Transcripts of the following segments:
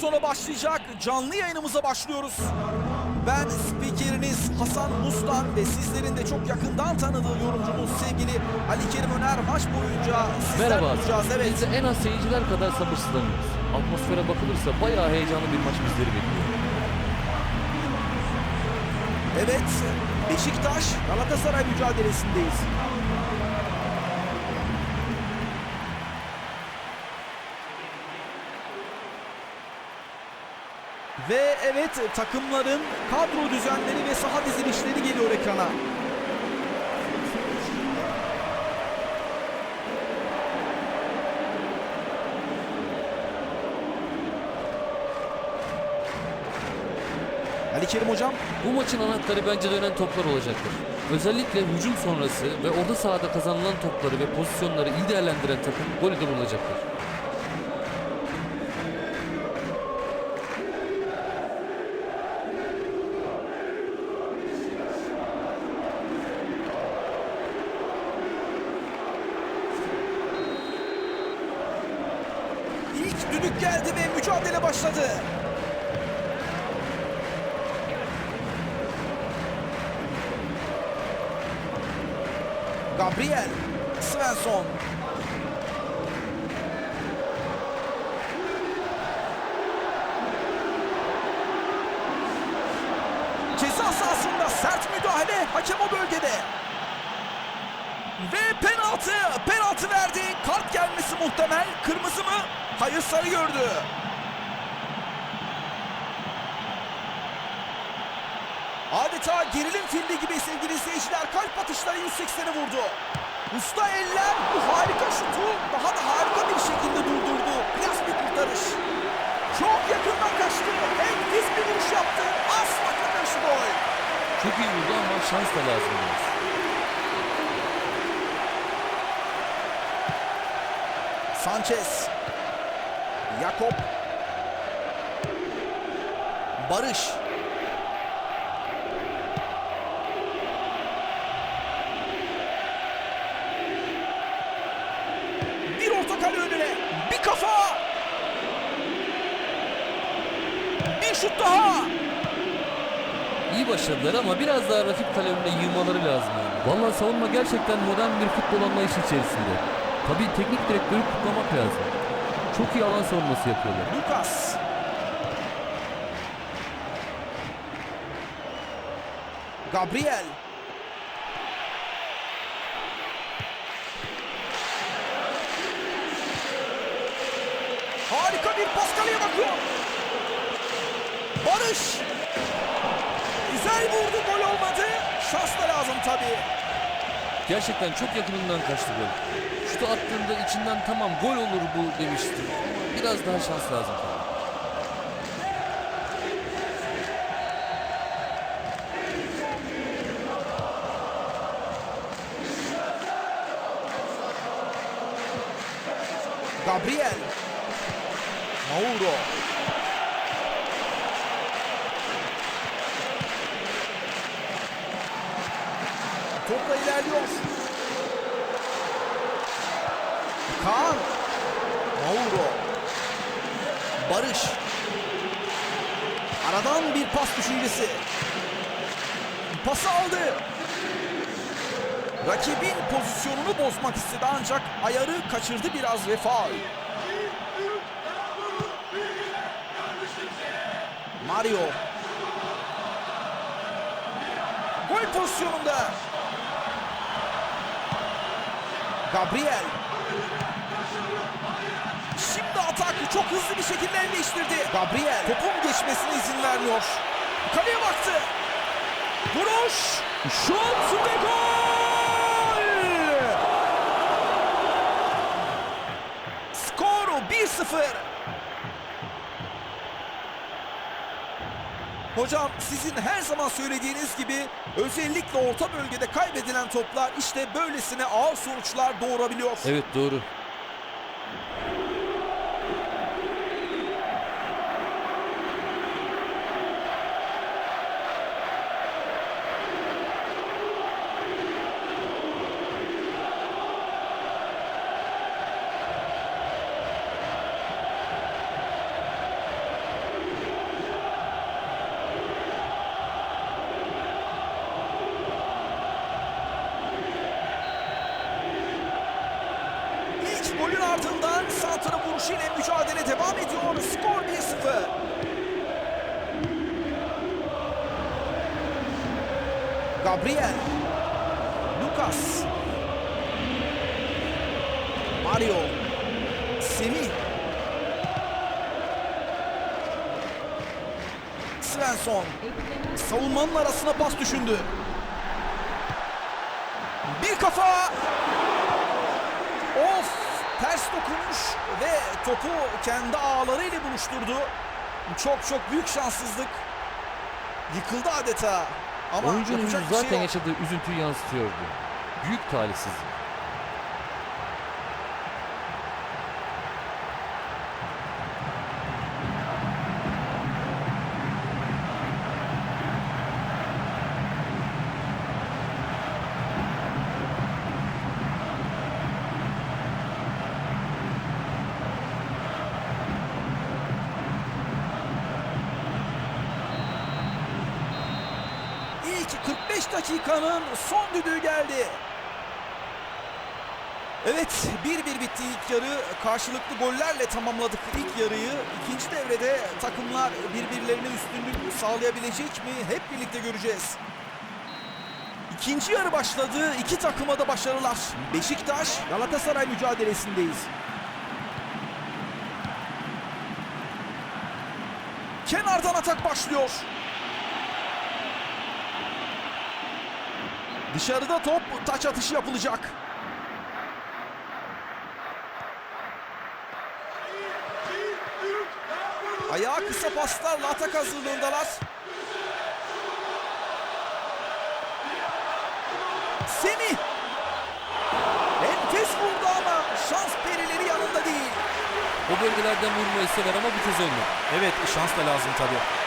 sonra başlayacak canlı yayınımıza başlıyoruz. Ben spikeriniz Hasan Mustan ve sizlerin de çok yakından tanıdığı yorumcumuz sevgili Ali Kerim Öner maç boyunca sizlerle Merhaba. olacağız. Evet. Biz de en az seyirciler kadar sabırsızlanıyoruz. Atmosfere bakılırsa bayağı heyecanlı bir maç bizleri bekliyor. Evet, Beşiktaş Galatasaray mücadelesindeyiz. Ve evet takımların kadro düzenleri ve saha dizilişleri geliyor ekrana. Ali Kerim hocam Bu maçın anahtarı bence dönen toplar olacaktır. Özellikle hücum sonrası ve orta sahada kazanılan topları ve pozisyonları iyi değerlendiren takım golü de bulacaktır. Hakem o bölgede. Ve penaltı, penaltı verdi. Kart gelmesi muhtemel. Kırmızı mı? Hayır sarı gördü. Adeta gerilim filmi gibi sevgili izleyiciler kalp atışları 180'e vurdu. Usta eller bu harika şutu daha da harika bir şekilde durdurdu. Klas bir kurtarış. Çok yakından kaçtı. Enfes bir vuruş yaptı. Asla karşı gol. Çok iyi vurdu ama şans da lazım biraz. Sanchez. Jakob. Barış. Bir orta kale önüne. Bir kafa. Bir şut daha. İyi başladılar ama biraz daha rakip kale önüne yığmaları lazım. Vallahi savunma gerçekten modern bir futbol anlayışı içerisinde. Tabii teknik direktörü kutlamak lazım. Çok iyi alan savunması yapıyorlar. Lucas. Gabriel. Harika bir pas kaleye bakıyor. Barış. Güzel vurdu gol olmadı. Şans da lazım tabii. Gerçekten çok yakınından kaçtı gol. Şutu attığında içinden tamam gol olur bu demiştim. Biraz daha şans lazım tabii. Gabriel. Mauro. Topla ilerliyor. Kaan. Mauro. Barış. Aradan bir pas düşüncesi. Pası aldı. Rakibin pozisyonunu bozmak istedi ancak ayarı kaçırdı biraz ve faul. Mario. Gol pozisyonunda. Gabriel. Şimdi atak çok hızlı bir şekilde el değiştirdi. Gabriel topun geçmesine izin vermiyor. Kaleye baktı. Vuruş. Şut ve gol. Skoru 1-0. Hocam sizin her zaman söylediğiniz gibi özellikle orta bölgede kaybedilen toplar işte böylesine ağır sonuçlar doğurabiliyor. Evet doğru. Ardından santra vuruşu ile mücadele devam ediyor. Skor 1-0. Gabriel. Lucas. Mario. Semih. Svensson. Savunmanın arasına pas düşündü. Bir kafa. Of! Ters dokunmuş ve topu kendi ağlarıyla buluşturdu. Çok çok büyük şanssızlık. Yıkıldı adeta. Ama Oyuncunun zaten şey yaşadığı üzüntüyü yansıtıyordu. Büyük talihsizlik. İlk 45 dakikanın son düdüğü geldi. Evet 1-1 bitti ilk yarı. Karşılıklı gollerle tamamladık ilk yarıyı. İkinci devrede takımlar birbirlerine üstünlük sağlayabilecek mi? Hep birlikte göreceğiz. İkinci yarı başladı. İki takıma da başarılar. Beşiktaş Galatasaray mücadelesindeyiz. Kenardan atak başlıyor. Dışarıda top taç atışı yapılacak. Ayağı kısa paslarla atak hazırlığındalar. Semih. Enfes vurdu ama şans perileri yanında değil. O bölgelerden vurmayı sever ama bir kez olmadı. Evet şans da lazım tabii.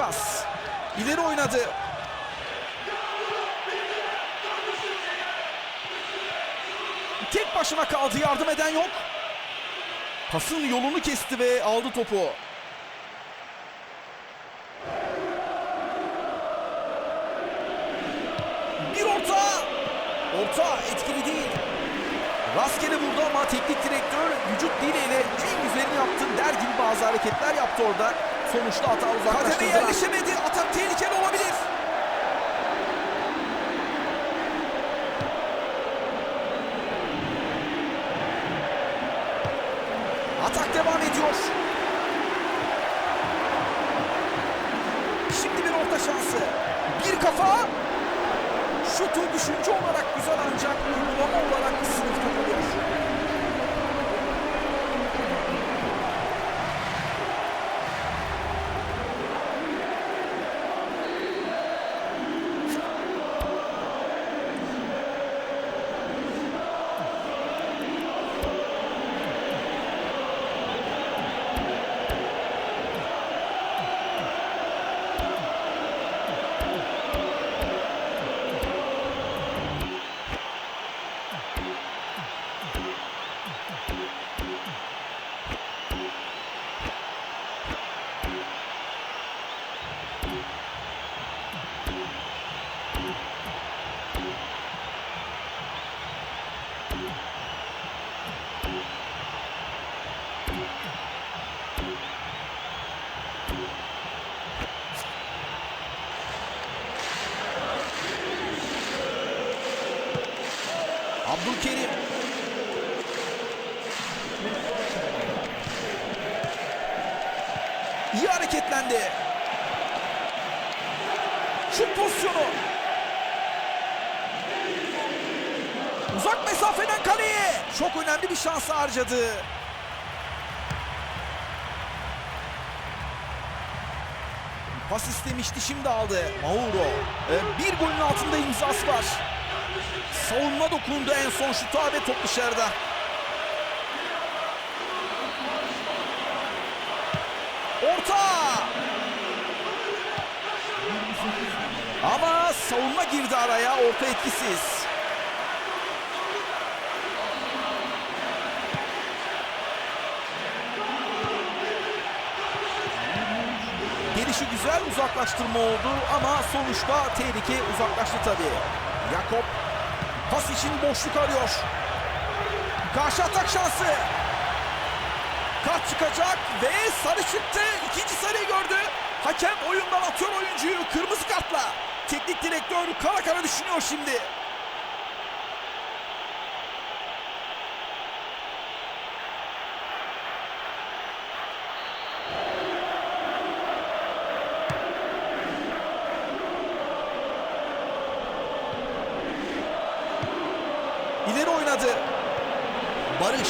Lucas ileri oynadı. Tek başına kaldı yardım eden yok. Pasın yolunu kesti ve aldı topu. Bir orta. Orta etkili değil. Rastgele vurdu ama teknik direktör vücut diliyle en güzelini yaptın der gibi bazı hareketler yaptı orada. Sonuçta hata uzaklaştırdı. Kademe yerleşemedi. Atak tehlikeli olabilir. İyi hareketlendi. Şut pozisyonu. Uzak mesafeden kaleye. Çok önemli bir şans harcadı. Pas istemişti şimdi aldı. Mauro. Ee, bir golün altında imzası var. Savunma dokundu en son şuta ve top dışarıda. Orta. Ama savunma girdi araya. Orta etkisiz. Gelişi güzel uzaklaştırma oldu ama sonuçta tehlike uzaklaştı tabii. Jakop pas için boşluk arıyor. Karşı atak şansı. Kart çıkacak ve sarı çıktı. İkinci sarıyı gördü. Hakem oyundan atıyor oyuncuyu kırmızı kartla. Teknik direktör kara kara düşünüyor şimdi. İleri oynadı. Barış.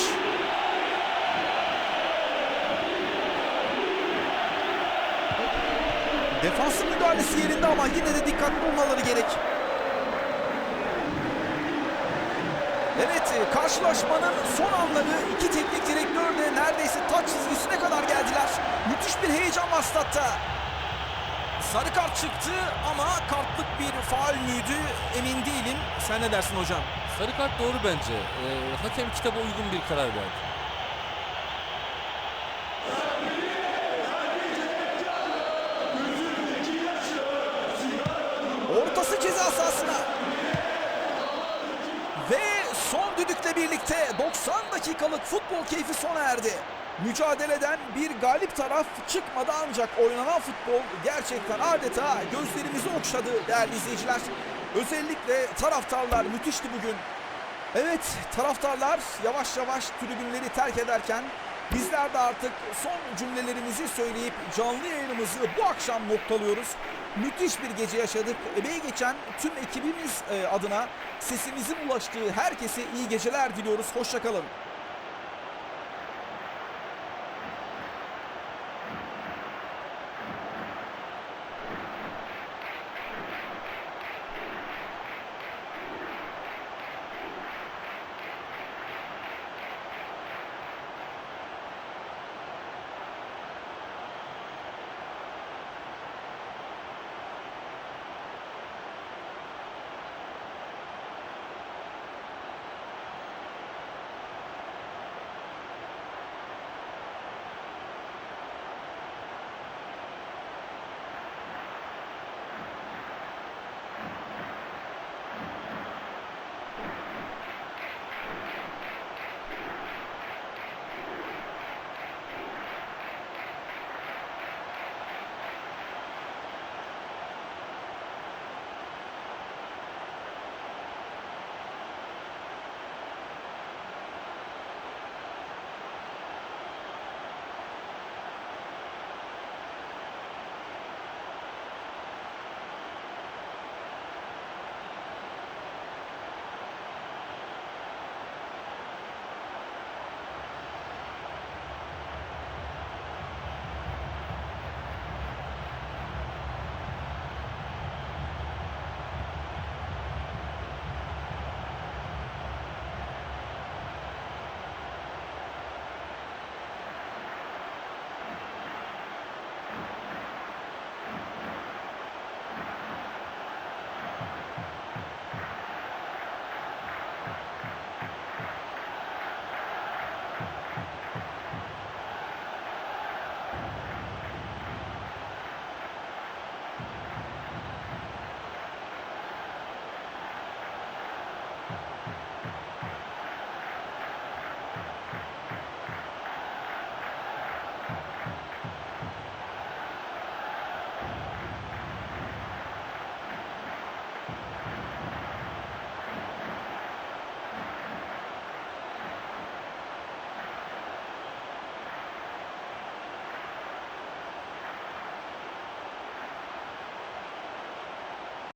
Defansın müdahalesi yerinde ama yine de dikkatli olmaları gerek. Evet e, karşılaşmanın son anları iki teknik direktörle neredeyse taç çizgisine kadar geldiler. Müthiş bir heyecan var statta. Sarı kart çıktı ama kartlık bir faul müydü emin değilim. Sen ne dersin hocam? Sarı kart doğru bence. Ee, hakem kitaba uygun bir karar verdi. Ortası ceza sahasına. Ve son düdükle birlikte 90 dakikalık futbol keyfi sona erdi. Mücadeleden bir galip taraf çıkmadı ancak oynanan futbol gerçekten adeta gözlerimizi okşadı değerli izleyiciler. Özellikle taraftarlar müthişti bugün. Evet taraftarlar yavaş yavaş tribünleri terk ederken bizler de artık son cümlelerimizi söyleyip canlı yayınımızı bu akşam noktalıyoruz. Müthiş bir gece yaşadık. Emeği geçen tüm ekibimiz e, adına sesimizin ulaştığı herkese iyi geceler diliyoruz. Hoşçakalın. うん。